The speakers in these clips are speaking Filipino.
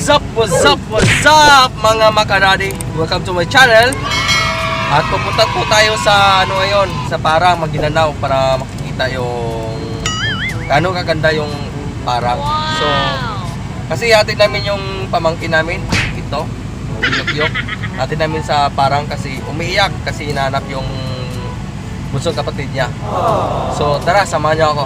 What's up, what's up, what's up mga makaradi? Welcome to my channel. At pupunta po tayo sa ano ngayon, sa parang Maginanaw para makikita yung gaano kaganda yung parang. So, kasi hatid namin yung pamangkin namin, ito, yok Hatid namin sa parang kasi umiiyak kasi hinahanap yung bunsong kapatid niya. So, tara, samahan niyo ako.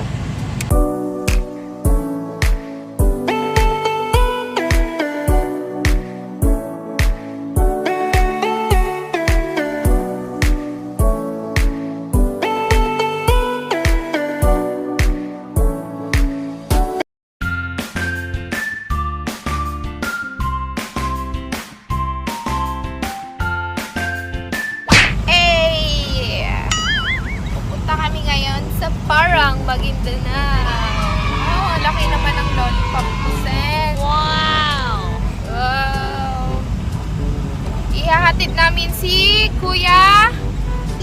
Parang, Maguindanao. Oh, laki naman ng lollipop ko, Sen. Wow! Wow! Ihahatid namin si Kuya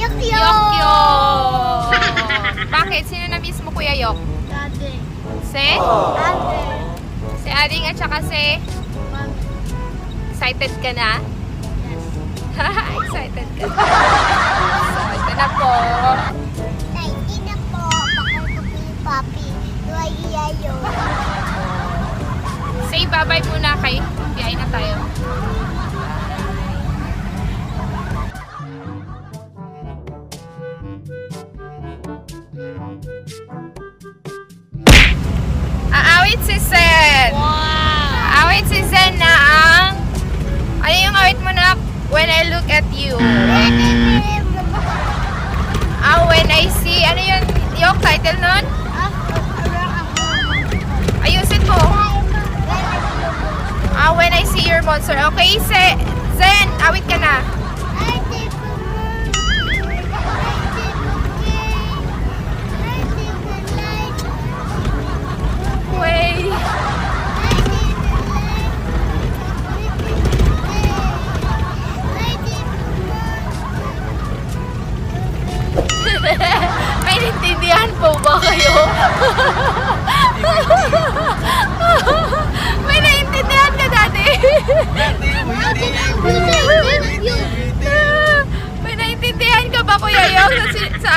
Yok Yok Yok. Bakit? Sino na mismo Kuya Yok? Dati. Si? Dati. Si Ading at saka si? Excited ka na? Excited ka na. So, ito na po. Luwag yayo. Say bye-bye muna kay. Biyahe na tayo. Aawit si Zen. Wow! Aawit si Zen na ang... Ano yung awit mo na? When I look at you. Ah, when I see... Ano yun? Yung title nun? Ayusin mo. Ah, when I see your monster. Okay, Zen, awit ka na.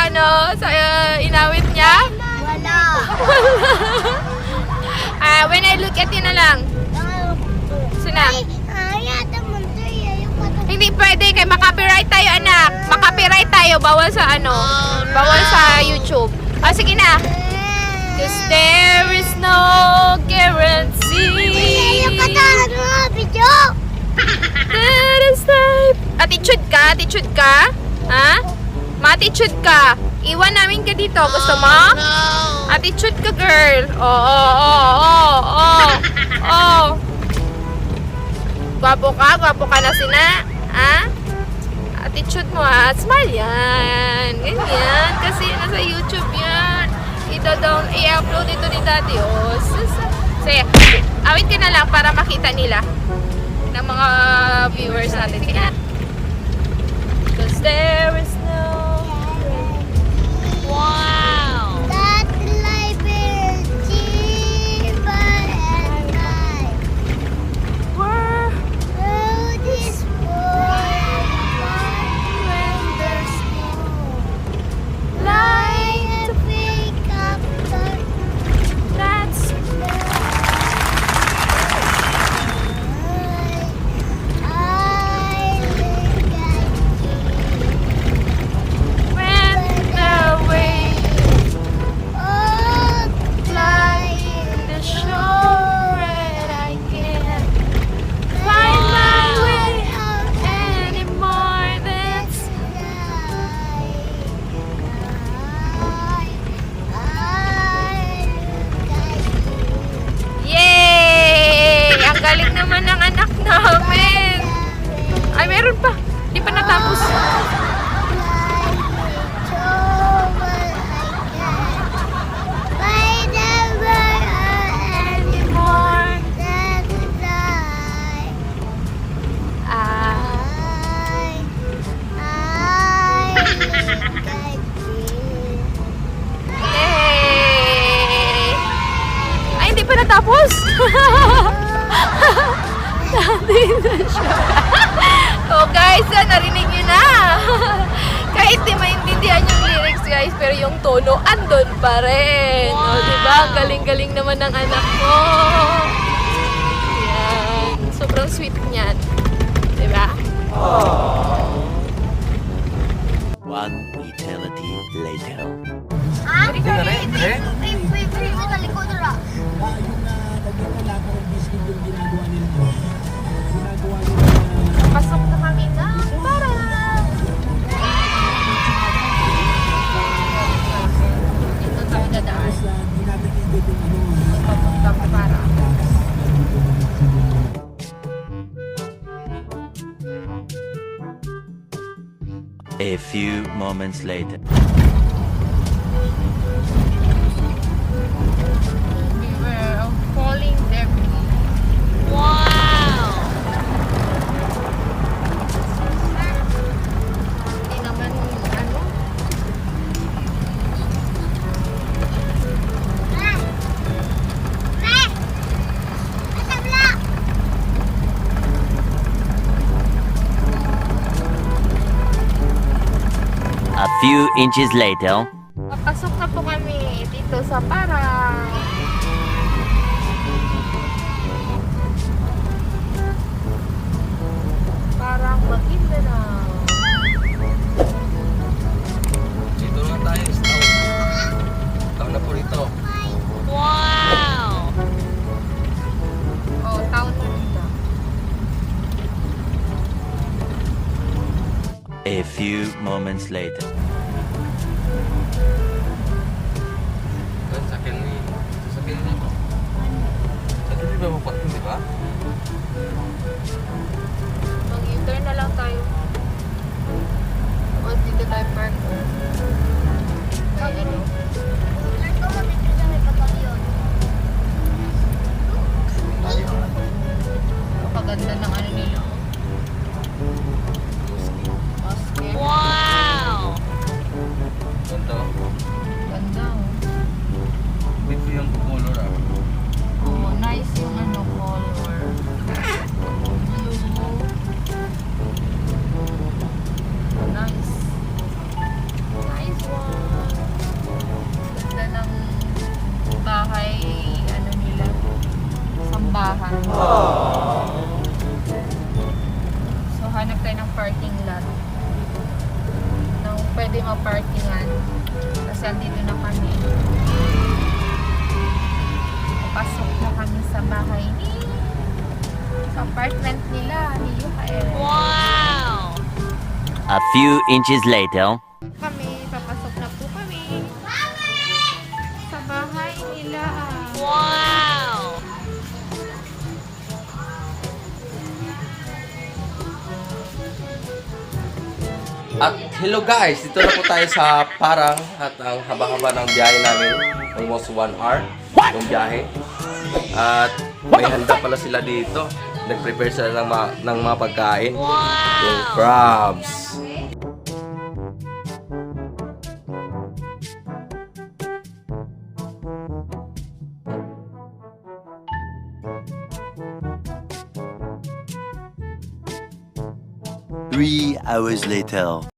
Sa, ano, sa uh, inawit niya? Wala. Ah, when I look at you na lang. Sina? Hindi pwede kay makapiright tayo anak. Makapiright tayo bawal sa ano, bawal sa YouTube. Ah, sige na. Cause there is no guarantee. That is life. Attitude ka? Attitude ka? Ha? Ma-attitude ka. Iwan namin ka dito. Gusto mo? Attitude ka, girl. Oo, oo, oo, oo, oo. Gwapo ka? Gwapo ka na sina? Ha? Attitude mo ha? Smile yan. Ganyan. Kasi nasa YouTube yan. Ito-down, i-upload ito ni Daddy. Oh. Sige, awit ka na lang para makita nila ng mga viewers natin. Na. Cause there is guys, pero yung tono andun pa rin. Oh, di ba? Ang Galing-galing naman ng anak ko. Yan. Sobrang sweet niyan. Di ba? One eternity later. Ah? Hindi na rin, eh? Pray, pray, pray. May talikod ra. Pasok na kami few moments later. Few inches later. papasok na po kami dito sa parang. Parang Maguindanao. Dito na tayo sa town. Town na po rito. Oh, town na dito. A few moments later. Sakyan ni sasakyan niya po. Sa dulo ba mapatin, di ba? Mag-U-turn na lang tayo. O, dito tayo park. Ay, ano? Sa. Napakaganda ng ano nila. Basket. Wow! Nice yung ano color. Nice. Nice one. Ganda bahay, ano nila, sambahan. So, hanap tayo ng parking lot. Nang pwede maparkingan. Kasi andito na kami. Pasok na kami sa bahay ni sa apartment nila ni Yuhael. Wow! A few inches later. Kami, papasok na po kami sa bahay nila. Wow! At hello guys, dito na po tayo sa Parang at ang haba-haba ng biyahe namin. Almost 1 hour yung biyahe. At may handa pala sila dito. Nag-prepare sila ng, ma- ng mga pagkain. Yung crabs. Three hours later.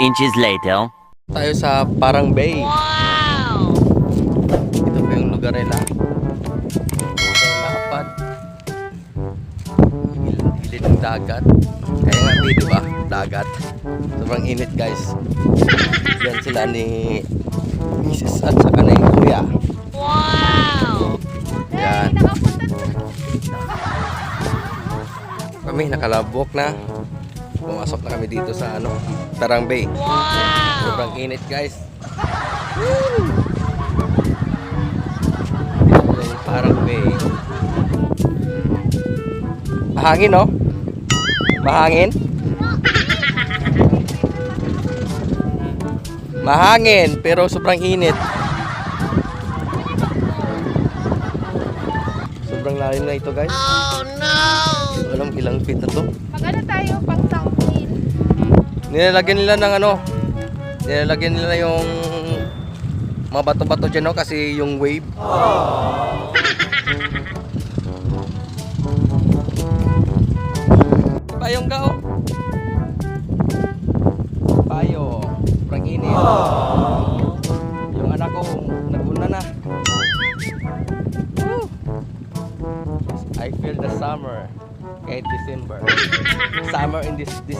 Inches later. Tayo sa Parang Bay. Wow! Ito pa yung lugar nila. Yung lapad. Gilid, ng dagat. Kaya nga di ba? Dagat. Sobrang init guys. Yan sila ni Mrs. at saka ni Kuya. Wow! Yan. Kami nakalabok na. Pumasok na kami dito sa ano, Tarang Bay. Sobrang init guys. Parang Bay. Mahangin no? Mahangin? Mahangin pero sobrang init. Sobrang lalim na ito guys. Oh no! Alam ilang feet na to. Magano tayo tangkil? Nilalagyan nila ng ano, nilalagyan nila yung mga bato-bato dyan no, kasi yung wave. Payong ka oh. Payo. Sobrang init. Yung anak ko, naguna na. Woo! I feel the summer. Kahit December. Summer in this December.